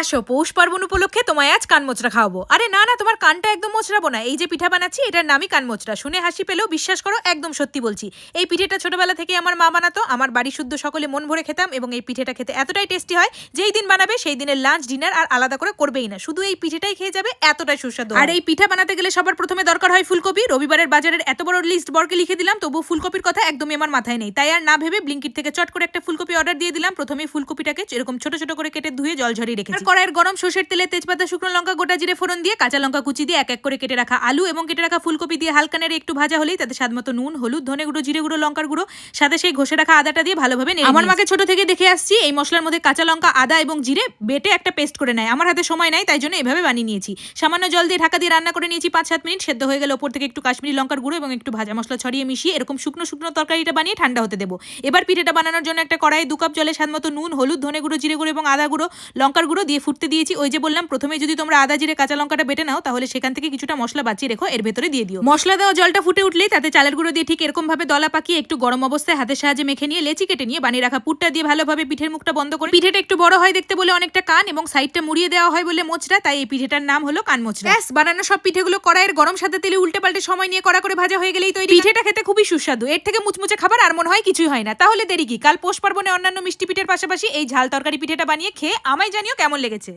আসো, পৌষ পার্বণ উপলক্ষে তোমায় আজ কান মোচড়া খাওয়াবো। আরে না না, তোমার কানটা একদম মোচড়াবো না। এই যে পিঠা বানাচ্ছি, এটার নামই কান মোচড়া। শুনে হাসি পেলেও বিশ্বাস করো, একদম সত্যি বলছি। এই পিঠেটা ছোটবেলা থেকে আমার মা বানাতো। আমার বাড়ি শুদ্ধ সকলে মন ভরে খেতাম এবং এই পিঠেটা খেতে এতটাই টেস্টি হয়, যেই দিন বানাবে সেই দিনের লাঞ্চ, ডিনার আর আলাদা করে করবেই না। শুধু এই পিঠেটাই খেয়ে যাবে, এতটাই সুস্বাদু আর এই পিঠা বানাতে গেলে সবার প্রথমে দরকার হয় ফুলকপি। রবিবারের বাজারের এত বড় লিস্ট বরকে লিখে দিলাম তবু ফুলকপির কথা একদমই আমার মাথায় নেই। তাই আর না ভেবে ব্লিঙ্কিট থেকে চট করে একটা ফুলকপি অর্ডার দিয়ে দিলাম। প্রথমে ফুলকপিটাকে এরকম ছোট ছোট করে কেটে ধুয়ে জল ঝরিয়ে রেখেছি। কড়াইয়ের গরম সর্ষের তেলে তেজপাতা শুকনো লঙ্কা গোটা জিরে ফোড়ন দিয়ে কাঁচা লঙ্কা কুচি দিয়ে এক এক করে কেটে রাখা আলু এবং কেটে রাখা ফুলকপি দিয়ে হালকা নেড়ে একটু ভাজা হলেই তাতে স্বাদ মতো নুন হলুদ ধনে গুঁড়ো জিরে গুঁড়ো লঙ্কার গুঁড়ো সাথে সেই ঘষে রাখা আদাটা দিয়ে ভালোভাবে নেড়ে আমার মাকে ছোট থেকে দেখে আসছি এই মশলার মধ্যে কাঁচা লঙ্কা আদা এবং জিরে বেটে একটা পেস্ট করে নেয়। আমার হাতে সময় নাই তাই জন্য এভাবে বানিয়ে নিয়েছি। সামান্য জল দিয়ে ঢাকা দিয়ে রান্না করে নিয়েছি পাঁচ সাত মিনিট সেদ্ধ হয়ে গেলে ওপর থেকে একটু কাশ্মীরি লঙ্কার গুঁড়ো এবং একটু ভাজা মশলা ছড়িয়ে মিশিয়ে এরকম শুকনো শুকনো তরকারিটা বানিয়ে ঠান্ডা হতে দেবো। এবার পিঠেটা বানানোর জন্য একটা কড়াই দু কাপ জলে স্বাদ মতো নুন হলুদ ধনে গুঁড়ো জিরে গুঁড়ো এবং আদা গুঁড়ো লঙ্কার গুঁড়ো দিয়ে ফুটতে দিয়েছি, ওই যে বললাম প্রথমে যদি তোমরা আদা জিরে, কাঁচা লঙ্কাটা বেটে নাও, তাহলে সেখান থেকে কিছুটা মশলা বাঁচিয়ে রেখো, এর ভেতরে দিয়ে দিও। মশলা দেওয়া জলটা ফুটে উঠলেই তাতে চালের গুঁড়ো দিয়ে ঠিক এরকম ভাবে দলা পাকিয়ে একটু গরম অবস্থায় হাতের সাহায্যে মেখে নিয়ে লেচি কেটে নিয়ে বানিয়ে রাখা পুরটা দিয়ে ভালোভাবে পিঠের মুখটা বন্ধ করে পিঠেটা একটু বড় হয় দেখতে বলে অনেকটা কান এবং সাইডটা মুড়িয়ে দেওয়া হয় বলে মোচড়া, তাই এই পিঠেটার নাম হলো কান মোচড়া। ব্যাস, বানানো সব পিঠেগুলো কড়াইয়ের গরম সাথে তেলে উল্টে পাল্টে সময় নিয়ে কড়া করে ভাজা হয়ে গেলেই তৈরি। পিঠেটা খেতে খুবই সুস্বাদু, এর থেকে মুচমুচে খাবার আর মনে হয় কিছুই হয় না। তাহলে দেরি কি? কাল পোষ পার্বণে অন্যান্য মিষ্টি পিঠের পাশাপাশি এই ঝাল তরকারি পিঠেটা বানিয়ে খেয়ে আমায় জানিও কেমন লেগেছে